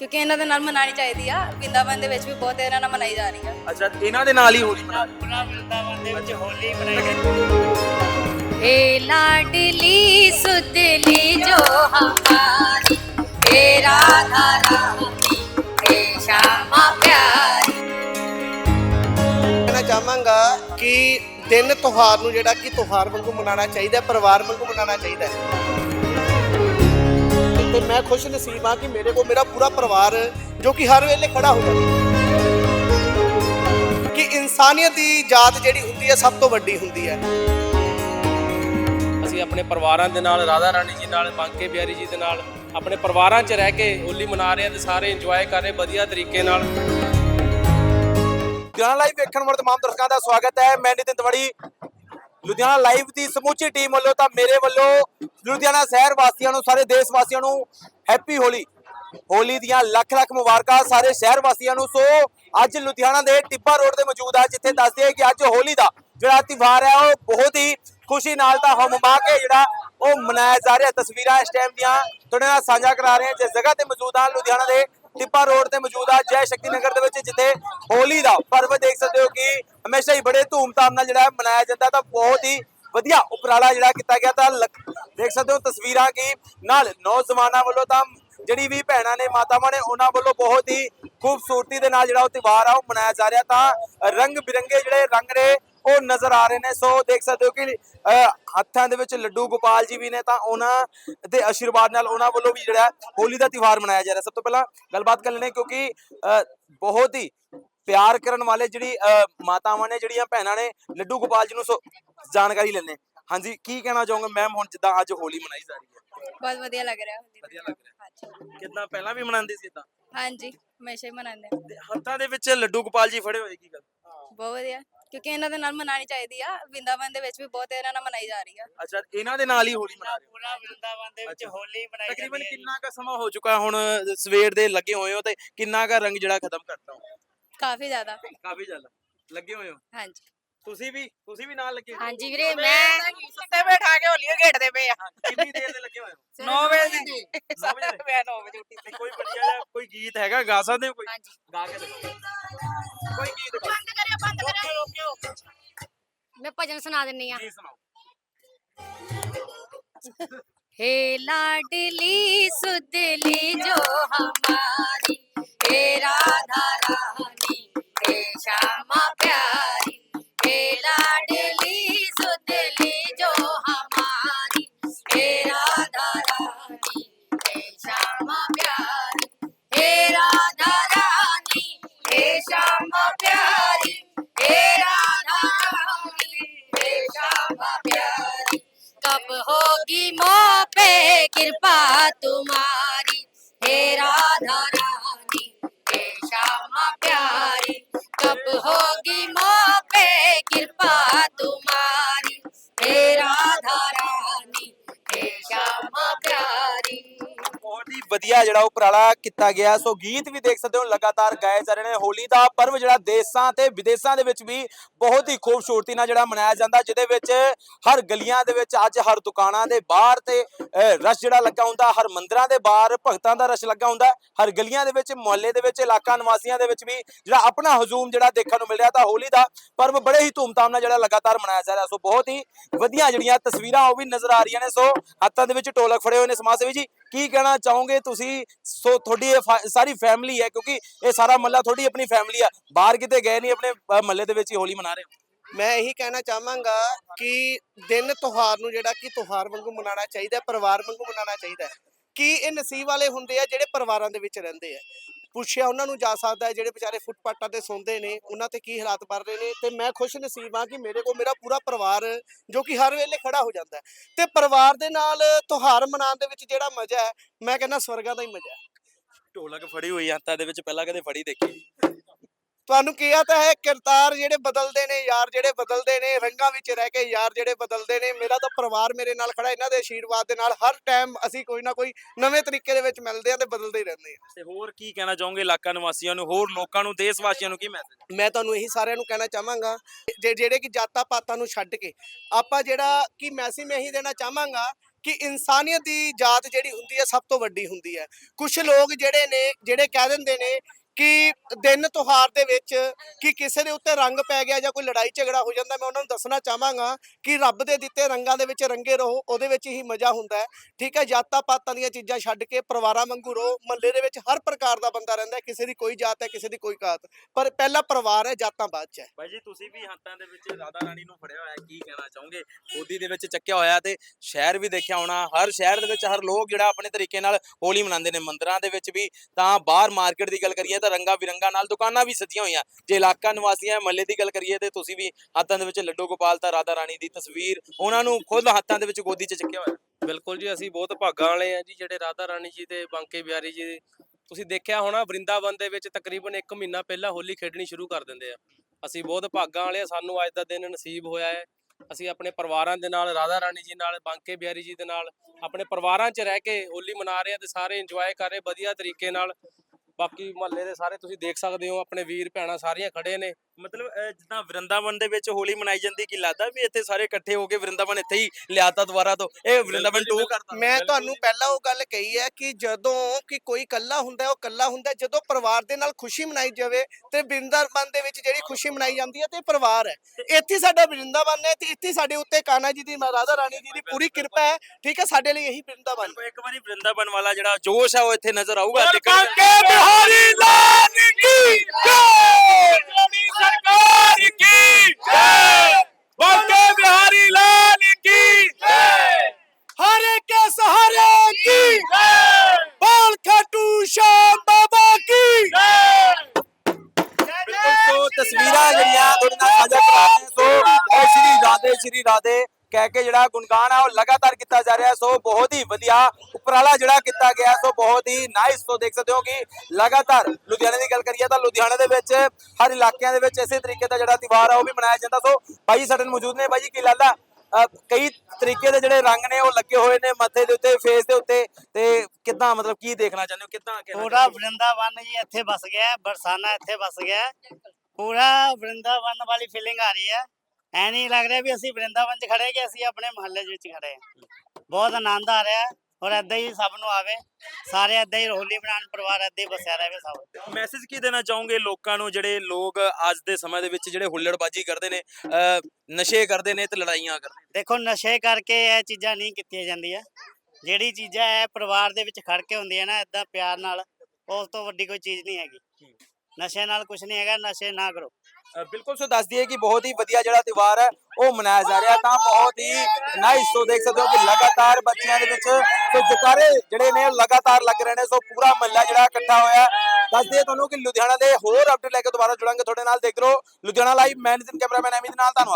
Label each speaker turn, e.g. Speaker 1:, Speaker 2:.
Speaker 1: ਕਿਉਂਕਿ ਇਹਨਾਂ ਦੇ ਨਾਲ ਮਨਾਣੀ ਚਾਹੀਦੀ ਆ ਵਿੰਦਾਵਨ ਦੇ ਵਿੱਚ ਵੀ ਬਹੁਤ ਇਹਨਾਂ ਨਾਲ ਮਨਾਈ ਜਾ ਰਹੀ ਆ।
Speaker 2: ਅੱਛਾ ਇਹਨਾਂ ਦੇ ਨਾਲ ਹੀ ਹੋਲੀ ਮਨਾ
Speaker 3: ਪੂਰਾ ਵਰਿੰਦਾਵਨ ਦੇ ਵਿੱਚ ਹੋਲੀ ਮਨਾਈ
Speaker 1: ਏ ਲਾਡਲੀ ਸੁਦਲੀ ਜੋ ਹਮਾਰੀ ਏ ਰਾਧਾ ਰਾਣੀ ਏ ਸ਼ਾਮਾ ਪਿਆਰੀ।
Speaker 4: ਕਹਿਣਾ ਚਾਹਾਂਗਾ ਕਿ ਦਿਨ ਤਿਉਹਾਰ ਨੂੰ ਜਿਹੜਾ ਕਿ ਤਿਉਹਾਰ ਵਾਂਗੂ ਮਨਾਉਣਾ ਚਾਹੀਦਾ ਹੈ, ਪਰਿਵਾਰ ਵਾਂਗੂ ਮਨਾਉਣਾ ਚਾਹੀਦਾ ਹੈ। ਤੇ ਮੈਂ ਖੁਸ਼ ਨਸੀਬ ਹਾਂ ਕਿ ਮੇਰੇ ਕੋਲ ਮੇਰਾ ਪੂਰਾ ਪਰਿਵਾਰ ਜੋ ਕਿ ਹਰ ਵੇਲੇ ਖੜਾ ਹੋ ਜਾਂਦਾ ਕਿ ਇਨਸਾਨੀਅਤ ਦੀ ਜਾਤ ਜਿਹੜੀ ਹੁੰਦੀ ਹੈ ਸਭ ਤੋਂ ਵੱਡੀ ਹੁੰਦੀ ਹੈ।
Speaker 2: ਅਸੀਂ ਆਪਣੇ ਪਰਿਵਾਰਾਂ ਦੇ ਨਾਲ ਰਾਧਾ ਰਾਣੀ ਜੀ ਨਾਲ ਬਾਂਕੇ ਬਿਹਾਰੀ ਜੀ ਦੇ ਨਾਲ ਆਪਣੇ ਪਰਿਵਾਰਾਂ 'ਚ ਰਹਿ ਕੇ ਹੋਲੀ ਮਨਾ ਰਹੇ ਹਾਂ ਤੇ ਸਾਰੇ ਇੰਜੋਏ ਕਰ ਰਹੇ ਵਧੀਆ ਤਰੀਕੇ ਨਾਲ।
Speaker 5: ਲੁਧਿਆਣਾ ਲਾਈਵ ਵੇਖਣ ਵਾਲੇ ਤਮਾਮ ਦਰਸ਼ਕਾਂ ਦਾ ਸਵਾਗਤ ਹੈ। ਮੈਂ ਨਿਤਿਨ ਤਵੜੀ ਲੁਧਿਆਣਾ ਲਾਈਵ ਦੀ ਸਮੁੱਚੀ ਟੀਮ ਵੱਲੋਂ ਤਾਂ ਮੇਰੇ ਵੱਲੋਂ ਲੁਧਿਆਣਾ ਸ਼ਹਿਰ ਵਾਸੀਆਂ ਨੂੰ, ਸਾਰੇ ਦੇਸ਼ ਵਾਸੀਆਂ ਨੂੰ ਹੈਪੀ ਹੋਲੀ। ਹੋਲੀ ਦੀਆਂ ਲੱਖ ਲੱਖ ਮੁਬਾਰਕਾਂ ਸਾਰੇ ਸ਼ਹਿਰ ਵਾਸੀਆਂ ਨੂੰ। ਸੋ ਅੱਜ ਲੁਧਿਆਣਾ ਦੇ ਟਿੱਬਾ ਰੋਡ ਤੇ ਮੌਜੂਦ ਆ, ਜਿੱਥੇ ਦੱਸਦੇ ਆ ਕਿ ਅੱਜ ਹੋਲੀ ਦਾ ਜਿਹੜਾ ਤਿਉਹਾਰ ਹੈ, ਉਹ ਬਹੁਤ ਹੀ ਖੁਸ਼ੀ ਨਾਲ ਤਾਂ ਹਮਮਾ ਕੇ ਜਿਹੜਾ ਉਹ ਮਨਾਇਆ ਜਾ ਰਿਹਾ। ਤਸਵੀਰਾਂ ਇਸ ਟਾਈਮ ਦੀਆਂ ਤੁਹਾਡੇ ਨਾਲ ਸਾਂਝਾ ਕਰਾ ਰਹੇ ਹਾਂ। ਜਿਸ ਜਗ੍ਹਾ ਤੇ ਮੌਜੂਦ ਆ ਲੁਧਿਆਣਾ ਦੇ ਟਿੱਬਾ ਰੋਡ ਤੇ ਮੌਜੂਦ ਆ, ਜੈ ਸ਼ਕਤੀ ਨਗਰ ਦੇ ਵਿੱਚ, ਜਿੱਥੇ ਹੋਲੀ ਦਾ ਪਰਵ ਦੇਖ ਸਕਦੇ ਹੋ ਕਿ ਹਮੇਸ਼ਾ ਹੀ ਬੜੇ ਧੂਮਧਾਮ ਨਾਲ ਜਿਹੜਾ ਮਨਾਇਆ ਜਾਂਦਾ ਤਾਂ ਬਹੁਤ ਹੀ ਵਧੀਆ ਉਪਰਾਲਾ ਜਿਹੜਾ ਕੀਤਾ ਗਿਆ ਤਾਂ ਲੱਖ- ਦੇਖ ਸਕਦੇ ਹੋ ਤਸਵੀਰਾਂ ਕਿ ਨਾਲ ਨੌਜਵਾਨਾਂ ਵੱਲੋਂ ਤਾਂ ਜਿਹੜੀ ਵੀ ਭੈਣਾਂ ਨੇ, ਮਾਤਾਵਾਂ ਨੇ, ਉਹਨਾਂ ਵੱਲੋਂ ਬਹੁਤ ਹੀ ਖੂਬਸੂਰਤੀ ਦੇ ਨਾਲ ਜਿਹੜਾ ਉਹ ਤਿਉਹਾਰ ਆ, ਉਹ ਮਨਾਇਆ ਜਾ ਰਿਹਾ। ਤਾਂ ਰੰਗ ਬਿਰੰਗੇ ਜਿਹੜੇ ਰੰਗ ਨੇ ਉਹ ਨਜ਼ਰ ਆ ਰਹੇ ਨੇ। ਸੋ ਦੇਖ ਸਕਦੇ ਹੋ ਕਿ ਹੱਥਾਂ ਦੇ ਵਿੱਚ ਲੱਡੂ ਗੋਪਾਲ ਜੀ ਵੀ ਨੇ ਤਾਂ ਉਹਨਾਂ ਦੇ ਆਸ਼ੀਰਵਾਦ ਨਾਲ ਉਹਨਾਂ ਵੱਲੋਂ ਵੀ ਜਿਹੜਾ ਹੋਲੀ ਦਾ ਤਿਉਹਾਰ ਮਨਾਇਆ ਜਾ ਰਿਹਾ। ਸਭ ਤੋਂ ਪਹਿਲਾਂ ਗੱਲਬਾਤ ਕਰ ਲੈਣੇ ਕਿਉਂਕਿ ਬਹੁਤ ਹੀ ਪਿਆਰ ਕਰਨ ਵਾਲੇ ਜਿਹੜੀ ਮਾਤਾਵਾਂ ਨੇ ਜਿਹੜੀਆਂ ਭੈਣਾਂ ਨੇ ਲੱਡੂ ਗੋਪਾਲ ਜੀ ਨੂੰ ਜਾਣਕਾਰੀ ਲੈਣੇ ਹਾਂਜੀ ਕੀ ਕਹਿਣਾ ਚਾਹੋਗੇ ਮੈਮ ਹੁਣ ਜਿੱਦਾਂ ਅੱਜ ਹੋਲੀ ਮਨਾਈ ਜਾ ਰਹੀ ਹੈ।
Speaker 1: ਬਹੁਤ ਵਧੀਆ ਲੱਗ ਰਿਹਾ ਹੋਲੀ
Speaker 5: ਵਧੀਆ ਲੱਗ ਰਿਹਾ।
Speaker 1: ਹਾਂਜੀ।
Speaker 5: ਕਿੰਨਾ ਪਹਿਲਾਂ ਵੀ ਮਨਾਉਂਦੇ ਸੀ ਤਾਂ
Speaker 1: ਹਾਂਜੀ ਹਮੇਸ਼ਾ ਹੀ ਮਨਾਉਂਦੇ।
Speaker 5: ਹੱਥਾਂ ਦੇ ਵਿੱਚ ਲੱਡੂ ਗੋਪਾਲ ਜੀ ਫੜੇ ਹੋਏ ਕੀ ਗੱਲ?
Speaker 1: ਬਹੁਤ ਵਧੀਆ। ਕਿਉਂਕਿ ਇਹਨਾਂ ਦੇ ਨਾਲ ਮਨਾਣੀ ਚਾਹੀਦੀ ਆ ਵਿੰਦਾਵਨ ਦੇ ਵਿੱਚ ਵੀ ਬਹੁਤ ਇਹਨਾਂ ਨਾਲ ਮਨਾਈ ਜਾ ਰਹੀ ਆ।
Speaker 5: ਅੱਛਾ ਇਹਨਾਂ ਦੇ ਨਾਲ ਹੀ ਹੋਲੀ ਮਨਾ ਰਹੇ ਹੋ?
Speaker 3: ਪੂਰਾ ਵਰਿੰਦਾਵਨ ਦੇ ਵਿੱਚ। ਹੋਲੀ ਮਨਾਈ
Speaker 5: ਤਕਰੀਬਨ
Speaker 3: ਜਾਂਦੀ ਹੈ ਜੀ।
Speaker 5: ਕਿੰਨਾ ਕੁ ਸਮਾਂ ਹੋ ਚੁੱਕਾ ਹੁਣ ਸਵੇਰ ਦੇ ਲੱਗੇ ਹੋਏ ਹੋ ਤੇ ਕਿੰਨਾ ਕੁ ਰੰਗ ਜਿਹੜਾ ਖਤਮ ਕਰਤਾ ਹੋ
Speaker 1: ਕਾਫੀ ਜ਼ਿਆਦਾ।
Speaker 5: ਕਾਫੀ ਜ਼ਿਆਦਾ। ਲੱਗੇ ਹੋਏ ਹੋ?
Speaker 1: ਹਾਂਜੀ।
Speaker 5: ਤੁਸੀਂ ਵੀ ਤੁਸੀਂ ਵੀ ਨਾਲ ਲੱਗੇ ਹੋ?
Speaker 1: ਹਾਂਜੀ ਵੀਰੇ ਮੈਂ
Speaker 6: ਸੁੱਤੇ ਬਿਠਾ ਕੇ ਹੋਲੀਓ ਖੇਡਦੇ ਪਏ ਆ
Speaker 5: ਕਿੰਨੀ ਦੇਰ ਦੇ ਲੱਗੇ ਹੋਏ ਹੋ
Speaker 6: 9 ਵਜੇ ਦੀ
Speaker 5: ਨੌ ਵਜੇ ਦੇ?
Speaker 6: ਮੈਂ 9 ਵਜੇ ਉੱਠੀ
Speaker 5: ਤੇ ਕੋਈ ਵਧੀਆ ਜਿਹਾ ਕੋਈ ਗੀਤ ਹੈਗਾ ਗਾ ਸਕਦੇ ਹੋ ਕੋਈ
Speaker 1: ਹਾਂਜੀ
Speaker 5: ਗਾ ਕੇ ਦਿਖਾਓ ਕੋਈ ਗੀਤ ਗਾ
Speaker 6: ਬੰਦ ਕਰਿਓ ਬੰਦ ਕਰਿਓ
Speaker 1: ਮੈਂ ਭਜਨ ਸੁਣਾ ਦਿੰਨੀ ਆ
Speaker 5: ਜੀ ਸੁਣਾਓ
Speaker 1: हे लाडली सुदली जो हमारी हे राधा रानी हे श्यामा प्यारी हे राधा रानी हे श्यामा प्यारी कब होगी मोह पे कृपा तुम्हारी हे राधा
Speaker 5: ਜਿਹੜਾ ਉਪਰਾਲਾ ਕੀਤਾ ਗਿਆ, ਸੋ ਗੀਤ ਵੀ ਦੇਖ ਸਕਦੇ ਹੋ, ਲਗਾਤਾਰ ਗਾਏ ਜਾ ਰਹੇ ਨੇ। ਹੋਲੀ ਦਾ ਪਰਵ ਜਿਹੜਾ ਦੇਸ਼ਾਂ ਤੇ ਵਿਦੇਸ਼ਾਂ ਦੇ ਵਿੱਚ ਵੀ ਬਹੁਤ ਹੀ ਖੂਬਸੂਰਤੀ ਨਾਲ ਜਿਹੜਾ ਮਨਾਇਆ ਜਾਂਦਾ, ਜਿਹਦੇ ਵਿੱਚ ਹਰ ਗਲੀਆਂ ਦੇ ਵਿੱਚ ਅੱਜ ਹਰ ਦੁਕਾਨਾਂ ਦੇ ਬਾਹਰ ਤੇ ਰਸ਼ ਜਿਹੜਾ ਲੱਗਾ ਹੁੰਦਾ, ਹਰ ਮੰਦਿਰਾਂ ਦੇ ਬਾਹਰ ਭਗਤਾਂ ਦਾ ਰਸ਼ ਲੱਗਾ ਹੁੰਦਾ, ਹਰ ਗਲੀਆਂ ਦੇ ਵਿੱਚ, ਮੁਹੱਲੇ ਦੇ ਵਿੱਚ, ਇਲਾਕਾ ਨਿਵਾਸੀਆਂ ਦੇ ਵਿੱਚ ਵੀ ਜਿਹੜਾ ਆਪਣਾ ਹਜੂਮ ਜਿਹੜਾ ਦੇਖਣ ਨੂੰ ਮਿਲ ਰਿਹਾ, ਤਾਂ ਹੋਲੀ ਦਾ ਪਰਵ ਬੜੇ ਹੀ ਧੂਮਧਾਮ ਨਾਲ ਜਿਹੜਾ ਲਗਾਤਾਰ ਮਨਾਇਆ ਜਾ ਰਿਹਾ, ਸੋ ਬਹੁਤ ਹੀ ਵਧੀਆ ਜਿਹੜੀਆਂ ਤਸਵੀਰਾਂ ਉਹ ਵੀ ਨਜ਼ਰ ਆ ਰਹੀਆਂ ਨੇ, ਸੋ ਹੱਥਾਂ ਦੇ ਵਿੱਚ ਢੋਲਕ ਫੜੇ ਹੋਏ ਨੇ ਸਮਾਜ ਸੇਵੀ ਜੀ। ਕੀ ਕਹਿਣਾ ਚਾਹੋਗੇ ਤੁਸੀਂ? ਸੋ ਤੁਹਾਡੀ ਇਹ ਸਾਰੀ ਫੈਮਿਲੀ ਹੈ ਕਿਉਂਕਿ ਇਹ ਸਾਰਾ ਮੱਲਾ ਤੁਹਾਡੀ ਆਪਣੀ ਫੈਮਿਲੀ ਆ। ਬਾਹਰ ਕਿਤੇ ਗਏ ਨਹੀਂ ਆਪਣੇ ਅ, ਮਹੱਲੇ ਦੇ ਵਿੱਚ ਹੀ ਹੋਲੀ ਮਨਾ ਰਹੇ ਹੋ।
Speaker 4: ਮੈਂ ਇਹੀ ਕਹਿਣਾ ਚਾਹਾਂਗਾ ਕਿ ਦਿਨ ਤਿਉਹਾਰ ਨੂੰ ਜਿਹੜਾ ਕਿ ਤਿਉਹਾਰ ਵਾਂਗੂ ਮਨਾਉਣਾ ਚਾਹੀਦਾ ਪਰਿਵਾਰ ਵਾਂਗੂ ਮਨਾਉਣਾ ਚਾਹੀਦਾ ਹੈ। ਕਿ ਇਹ ਨਸੀਬ ਵਾਲੇ ਹੁੰਦੇ ਆ ਜਿਹੜੇ ਪਰਿਵਾਰਾਂ ਦੇ ਵਿੱਚ ਰਹਿੰਦੇ ਆ? ਪੁੱਛਿਆ ਉਹਨਾਂ ਨੂੰ ਜਾ ਸਕਦਾ ਹੈ, ਜਿਹੜੇ ਵਿਚਾਰੇ ਫੁੱਟਪਾਟਾਂ ਤੇ ਸੌਂਦੇ ਨੇ, ਉਹਨਾਂ ਤੇ ਕੀ ਹਾਲਾਤ ਬਣ ਰਹੇ ਨੇ, ਤੇ ਮੈਂ ਖੁਸ਼ ਨਸੀਬ ਹਾਂ ਕਿ ਮੇਰੇ ਕੋਲ ਮੇਰਾ ਪੂਰਾ ਪਰਿਵਾਰ ਜੋ ਕਿ ਹਰ ਵੇਲੇ ਖੜਾ ਹੋ ਜਾਂਦਾ ਤੇ ਪਰਿਵਾਰ ਦੇ ਨਾਲ ਤਿਉਹਾਰ ਮਨਾਉਣ ਦੇ ਵਿੱਚ ਜਿਹੜਾ ਮਜ਼ਾ ਹੈ, ਮੈਂ ਕਹਿੰਦਾ ਸਵਰਗਾਂ ਦਾ ਹੀ ਮਜ਼ਾ ਹੈ।
Speaker 5: ਢੋਲਕ ਫੜੀ ਹੋਈ ਆ ਹੱਥਾਂ ਦੇ ਵਿੱਚ ਪਹਿਲਾਂ ਕਦੇ ਫੜੀ ਦੇਖੀ?
Speaker 4: ਤੁਹਾਨੂੰ ਕਿਹਾ ਤਾਂ ਹੈ ਕਿਰਦਾਰ ਜਿਹੜੇ ਬਦਲਦੇ ਨੇ ਯਾਰ ਜਿਹੜੇ ਬਦਲਦੇ ਨੇ ਰੰਗਾਂ ਵਿੱਚ ਰਹਿ ਕੇ ਯਾਰ ਜਿਹੜੇ ਬਦਲਦੇ ਨੇ ਮੇਰਾ ਤਾਂ ਪਰਿਵਾਰ ਮੇਰੇ ਨਾਲ ਖੜਾ ਇਹਨਾਂ ਦੇ ਆਸ਼ੀਰਵਾਦ ਦੇ ਨਾਲ ਹਰ ਟਾਈਮ ਅਸੀਂ ਕੋਈ ਨਾ ਕੋਈ ਨਵੇਂ ਤਰੀਕੇ ਦੇ ਵਿੱਚ ਮਿਲਦੇ ਆ ਤੇ ਬਦਲਦੇ ਹੀ ਰਹਿੰਦੇ ਆ।
Speaker 5: ਤੇ ਹੋਰ ਕੀ ਕਹਿਣਾ ਚਾਹੋਗੇ ਇਲਾਕਾ ਨਿਵਾਸੀਆਂ ਨੂੰ ਹੋਰ ਲੋਕਾਂ ਨੂੰ ਦੇਸ਼ ਵਾਸੀਆਂ ਨੂੰ ਕੀ ਮੈਸੇਜ
Speaker 4: ਮੈਂ ਤੁਹਾਨੂੰ ਇਹੀ ਸਾਰਿਆਂ ਨੂੰ ਕਹਿਣਾ ਚਾਹਾਂਗਾ ਜੇ ਜਿਹੜੇ ਕਿ ਜਾਤਾਂ ਪਾਤਾਂ ਨੂੰ ਛੱਡ ਕੇ ਆਪਾਂ ਜਿਹੜਾ ਕਿ ਮੈਸੇਜ ਮੈਂ ਇਹੀ ਦੇਣਾ ਚਾਹਾਂਗਾ ਕਿ ਇਨਸਾਨੀਅਤ ਦੀ ਜਾਤ ਜਿਹੜੀ ਹੁੰਦੀ ਹੈ ਸਭ ਤੋਂ ਵੱਡੀ ਹੁੰਦੀ ਹੈ। ਕੁਝ ਲੋਕ ਜਿਹੜੇ ਨੇ ਜਿਹੜੇ ਕਹਿ ਦਿੰਦੇ ਨੇ ਕਿ ਦਿਨ ਤਿਉਹਾਰ ਦੇ ਵਿੱਚ ਕਿ ਕਿਸੇ ਦੇ ਉੱਤੇ ਰੰਗ ਪੈ ਗਿਆ ਜਾਂ ਕੋਈ ਲੜਾਈ ਝਗੜਾ ਹੋ ਜਾਂਦਾ, ਮੈਂ ਉਹਨਾਂ ਨੂੰ ਦੱਸਣਾ ਚਾਹਾਂਗਾ ਕਿ ਰੱਬ ਦੇ ਦਿੱਤੇ ਰੰਗਾਂ ਦੇ ਵਿੱਚ ਰੰਗੇ ਰਹੋ, ਉਹਦੇ ਵਿੱਚ ਹੀ ਮਜ਼ਾ ਹੁੰਦਾ ਹੈ। ਠੀਕ ਹੈ ਜਾਤਾਂ ਪਾਤਾਂ ਦੀਆਂ ਚੀਜ਼ਾਂ ਛੱਡ ਕੇ ਪਰਿਵਾਰਾਂ ਵਾਂਗੂ ਰਹੋ, ਮਹੱਲੇ ਦੇ ਵਿੱਚ ਹਰ ਪ੍ਰਕਾਰ ਦਾ ਬੰਦਾ ਰਹਿੰਦਾ ਕਿਸੇ ਦੀ ਕੋਈ ਜਾਤ ਹੈ, ਕਿਸੇ ਦੀ ਕੋਈ ਕਾਤ ਪਰ ਪਹਿਲਾ ਪਰਿਵਾਰ ਹੈ ਜਾਤਾਂ ਬਾਅਦ ਚ ਹੈ।
Speaker 5: ਬਾਈ ਜੀ, ਤੁਸੀਂ ਵੀ ਹੱਥਾਂ ਦੇ ਵਿੱਚ ਰਾਧਾ ਰਾਣੀ ਨੂੰ ਫੜਿਆ ਹੋਇਆ, ਕੀ ਕਹਿਣਾ ਚਾਹੋਗੇ? ਗੋਦੀ ਦੇ ਵਿੱਚ ਚੱਕਿਆ ਹੋਇਆ ਤੇ ਸ਼ਹਿਰ ਵੀ ਦੇਖਿਆ ਹੋਣਾ, ਹਰ ਸ਼ਹਿਰ ਦੇ ਵਿੱਚ ਹਰ ਲੋਕ ਜਿਹੜਾ ਆਪਣੇ ਤਰੀਕੇ ਨਾਲ ਹੋਲੀ ਮਨਾਉਂਦੇ ਨੇ, ਮੰਦਿਰਾਂ ਦੇ ਵਿੱਚ ਵੀ ਤਾਂ ਬਾਹਰ ਮਾਰਕੀਟ ਦੀ ਗੱਲ ਕਰੀਏ ਤਾਂ ਰੰਗਾ ਬਿਰੰਗਾ ਨਾਲ ਦੁਕਾਨਾਂ ਵੀ ਸਜੀਆਂ ਹੋਈਆਂ। ਜੇ ਇਲਾਕਾ ਨਿਵਾਸੀਆਂ ਮਹੱਲੇ ਦੀ ਗੱਲ ਕਰੀਏ ਤੇ ਤੁਸੀਂ ਵੀ ਹੱਥਾਂ ਦੇ ਵਿੱਚ ਲੱਡੂ ਗੋਪਾਲ ਤਾਂ ਰਾਧਾ ਰਾਣੀ ਦੀ ਤਸਵੀਰ ਉਹਨਾਂ ਨੂੰ ਖੁਦ ਹੱਥਾਂ ਦੇ ਵਿੱਚ ਗੋਦੀ 'ਚ ਚੱਕਿਆ ਹੋਇਆ।
Speaker 2: ਬਿਲਕੁਲ ਜੀ, ਅਸੀਂ ਬਹੁਤ ਭਾਗਾਂ ਵਾਲੇ ਆ ਜੀ ਜਿਹੜੇ ਰਾਧਾ ਰਾਣੀ ਜੀ ਤੇ ਬਾਂਕੇ ਬਿਹਾਰੀ ਜੀ। ਦੇ- ਤੁਸੀਂ ਦੇਖਿਆ ਹੋਣਾ ਵਰਿੰਦਾਵਨ ਦੇ ਵਿੱਚ ਤਕਰੀਬਨ 1 ਮਹੀਨਾ ਪਹਿਲਾਂ ਹੋਲੀ ਖੇਡਣੀ ਸ਼ੁਰੂ ਕਰ ਦਿੰਦੇ ਆ। ਅਸੀਂ ਬਹੁਤ ਭਾਗਾਂ ਵਾਲੇ ਆ, ਸਾਨੂੰ ਅੱਜ ਦਾ ਦਿਨ ਨਸੀਬ ਹੋਇਆ ਹੈ। ਅਸੀਂ ਆਪਣੇ ਪਰਿਵਾਰਾਂ ਦੇ ਨਾਲ, ਰਾਧਾ ਰਾਣੀ ਜੀ ਨਾਲ, ਬਾਂਕੇ ਬਿਹਾਰੀ ਜੀ ਦੇ ਨਾਲ, ਆਪਣੇ ਪਰਿਵਾਰਾਂ 'ਚ ਰਹਿ ਕੇ ਹੋਲੀ ਮਨਾ ਰਹੇ ਆ ਤੇ ਸਾਰੇ ਇੰਜੋਏ ਕਰ ਰਹੇ ਵਧੀਆ ਤਰੀਕੇ ਨਾਲ। ਬਾਕੀ ਮਹੱਲੇ ਦੇ ਸਾਰੇ ਤੁਸੀਂ ਦੇਖ ਸਕਦੇ ਹੋ ਆਪਣੇ ਵੀਰ ਭੈਣਾਂ ਸਾਰੀਆਂ ਖੜੇ ਨੇ।
Speaker 5: ਮਤਲਬ ਅਹ, ਜਿੱਦਾਂ ਵਰਿੰਦਾਵਨ ਦੇ ਵਿੱਚ ਹੋਲੀ ਮਨਾਈ ਜਾਂਦੀ ਕੀ ਲੱਗਦਾ ਵੀ ਇੱਥੇ ਸਾਰੇ ਇਕੱਠੇ ਹੋ ਕੇ ਵਰਿੰਦਾਵਨ ਇੱਥੇ ਹੀ ਲਿਆਤਾ ਦੁਬਾਰਾ ਤੋਂ? ਇਹ ਵਰਿੰਦਾਵਨ 2 ਕਰਤਾ
Speaker 4: ਮੈਂ ਤੁਹਾਨੂੰ ਪਹਿਲਾਂ ਉਹ ਗੱਲ ਕਹੀ ਹੈ ਕਿ ਜਦੋਂ ਕਿ ਕੋਈ ਕੱਲਾ ਹੁੰਦਾ ਹੈ ਉਹ ਕੱਲਾ ਹੁੰਦਾ ਹੈ। ਜਦੋਂ ਪਰਿਵਾਰ ਦੇ ਨਾਲ ਖੁਸ਼ੀ ਮਨਾਈ ਜਾਵੇ ਤੇ ਬ੍ਰਿੰਦਾਵਨ ਦੇ ਵਿੱਚ ਜਿਹੜੀ ਖੁਸ਼ੀ ਮਨਾਈ ਜਾਂਦੀ ਹੈ ਤੇ ਪਰਿਵਾਰ ਹੈ। ਇੱਥੇ ਹੀ ਸਾਡਾ ਬ੍ਰਿੰਦਾਵਨ ਹੈ ਤੇ ਇੱਥੇ ਹੀ ਸਾਡੇ ਉੱਤੇ ਕਾਨਾ ਜੀ ਦੀ ਰਾਧਾ ਰਾਣੀ ਜੀ ਦੀ ਪੂਰੀ ਕਿਰਪਾ ਹੈ ਠੀਕ ਹੈ ਸਾਡੇ ਲਈ ਇਹੀ ਬ੍ਰਿੰਦਾਵਨ ਹੈ।
Speaker 5: ਇੱਕ ਵਾਰੀ ਵਰਿੰਦਾਵਨ ਵਾਲਾ ਜਿਹੜਾ ਜੋਸ਼ ਹੈ ਉਹ ਇੱਥੇ ਨਜ਼ਰ ਆਊਗਾ। ਤੇ
Speaker 3: ਬਾਂਕੇ ਬਿਹਾਰੀ ਲਾਲ ਕੀ ਜੈ? ਸਰਕਾਰ ਕੀ ਜੈ ਬਾਂਕੇ ਬਿਹਾਰੀ ਲਾਲ ਕੀ ਜੈ
Speaker 4: ਹਰੇ ਕੇ ਸਹਾਰੇ ਕੀ
Speaker 3: ਜੈ
Speaker 4: ਬਾਲ ਖਾਟੂ ਸ਼ਾਮ ਬਾਬਾ ਕੀ
Speaker 5: ਬਿਲਕੁਲ ਸੋ ਤਸਵੀਰਾਂ ਜਿਹੜੀਆਂ ਤੁਹਾਡੇ ਨਾਲ ਸਾਂਝਾ ਕਹਿ ਕੇ ਜਿਹੜਾ ਗੁਣਗਾਨ ਆ ਉਹ ਲਗਾਤਾਰ ਕੀਤਾ ਜਾ ਰਿਹਾ। ਸੋ ਬਹੁਤ ਹੀ ਵਧੀਆ ਉਪਰਾਲਾ ਜਿਹੜਾ ਕੀਤਾ ਗਿਆ ਸੋ ਬਹੁਤ ਹੀ ਨਾਈਸ ਸੋ ਦੇਖ ਸਕਦੇ ਹੋ ਕਿ ਲਗਾਤਾਰ ਲੁਧਿਆਣੇ ਦੀ ਗੱਲ ਕਰੀਏ ਤਾਂ ਲੁਧਿਆਣੇ ਦੇ ਵਿੱਚ ਹਰ ਇਲਾਕਿਆਂ ਦੇ ਵਿੱਚ ਇਸੇ ਤਰੀਕੇ ਦਾ ਜਿਹੜਾ ਤਿਉਹਾਰ ਆ ਉਹ ਵੀ ਮਨਾਇਆ ਜਾਂਦਾ ਸੋ ਭਾਈ ਸਾਡੇ ਮੌਜੂਦ ਨੇ ਭਾਈ ਕੀ ਲੱਗਦਾ ਕਈ ਤਰੀਕੇ ਦੇ ਜਿਹੜੇ ਰੰਗ ਨੇ ਉਹ ਲੱਗੇ ਹੋਏ ਨੇ ਮੱਥੇ ਦੇ ਉੱਤੇ ਫੇਸ ਦੇ ਉੱਤੇ ਤੇ ਕਿੱਦਾਂ ਮਤਲਬ ਕੀ ਦੇਖਣਾ ਚਾਹੁੰਦੇ ਹੋ ਕਿੱਦਾਂ
Speaker 3: ਪੂਰਾ? ਵਰਿੰਦਾਵਨ ਜੀ ਇੱਥੇ ਬਸ ਗਿਆ ਬਰਸਾਨਾ ਇੱਥੇ ਬਸ ਗਿਆ। ਪੂਰਾ ਵਰਿੰਦਾਵਨ ਵਾਲੀ ਫੀਲਿੰਗ ਆ ਰਹੀ ਹੈ ਐ ਨਹੀਂ ਲੱਗ ਰਿਹਾ ਵੀ ਅਸੀਂ ਵਰਿੰਦਾਵਨ 'ਚ ਖੜੇ ਕਿ ਅਸੀਂ ਆਪਣੇ ਮੁਹੱਲੇ 'ਚ ਵਿੱਚ ਖੜੇ ਹਾਂ। ਬਹੁਤ ਆਨੰਦ ਆ ਰਿਹਾ ਔਰ ਏਦਾਂ ਹੀ ਸਭ ਨੂੰ ਆਵੇ। ਸਾਰੇ ਏਦਾਂ ਹੀ ਹੋਲੀ ਮਨਾਉਣ ਪਰਿਵਾਰ ਏਦਾਂ ਹੀ ਬਸਿਆ ਰਹੇ ਸਭ।
Speaker 5: ਮੈਸੇਜ ਕੀ ਦੇਣਾ ਚਾਹੋਗੇ ਲੋਕਾਂ ਨੂੰ ਜਿਹੜੇ ਲੋਕ ਅੱਜ ਦੇ ਸਮੇਂ ਦੇ ਵਿੱਚ ਜਿਹੜੇ ਹੁੱਲੜਬਾਜੀ ਕਰਦੇ ਨੇ ਨਸ਼ੇ ਕਰਦੇ ਨੇ ਤੇ ਲੜਾਈਆਂ ਕਰਦੇ
Speaker 3: ਦੇਖੋ ਨਸ਼ੇ ਕਰਕੇ ਇਹ ਚੀਜ਼ਾਂ ਨਹੀਂ ਕੀਤੀਆਂ ਜਾਂਦੀਆਂ। ਜਿਹੜੀ ਚੀਜ਼ਾਂ ਹੈ ਪਰਿਵਾਰ ਦੇ ਵਿੱਚ ਖੜ ਕੇ ਹੁੰਦੀਆਂ ਨਾ ਇਦਾਂ ਪਿਆਰ ਨਾਲ ਉਸ ਤੋਂ ਵੱਡੀ ਕੋਈ ਚੀਜ਼ ਨਹੀਂ ਹੈਗੀ। ਨਸ਼ੇ ਨਾਲ ਕੁਝ ਨਹੀਂ ਹੈਗਾ, ਨਸ਼ੇ ਨਾ ਕਰੋ।
Speaker 5: ਬਿਲਕੁਲ ਸੋ ਦੱਸ ਦਈਏ ਕਿ ਬਹੁਤ ਹੀ ਵਧੀਆ ਜਿਹੜਾ ਤਿਉਹਾਰ ਹੈ, ਉਹ ਮਨਾਇਆ ਜਾ ਰਿਹਾ, ਤਾਂ ਬਹੁਤ ਹੀ ਨਾਈਸ ਸੋ ਦੇਖ ਸਕਦੇ ਹੋ ਕਿ ਲਗਾਤਾਰ ਬੱਚਿਆਂ ਦੇ ਵਿੱਚ ਸੋ ਜਕਾਰੇ ਜਿਹੜੇ ਨੇ ਉਹ ਲਗਾਤਾਰ ਲੱਗ ਰਹੇ ਨੇ, ਸੋ ਪੂਰਾ ਮਹੱਲਾ ਜਿਹੜਾ ਇਕੱਠਾ ਹੋਇਆ। ਹੈ। ਦੱਸ ਦਈਏ ਤੁਹਾਨੂੰ ਕਿ ਲੁਧਿਆਣਾ ਦੇ ਹੋਰ ਅਪਡੇਟ ਲੈ ਕੇ ਦੁਬਾਰਾ ਜੁੜਾਂਗੇ। ਤੁਹਾਡੇ ਨਾਲ ਦੇਖ ਰਹੋ ਲੁਧਿਆਣਾ ਲਾਈਵ ਮੈਂ ਨਿਤਿਨ ਕੈਮਰਾਮੈਨ, ਐਮੀ ਦੇ ਨਾਲ, ਧੰਨਵਾਦ।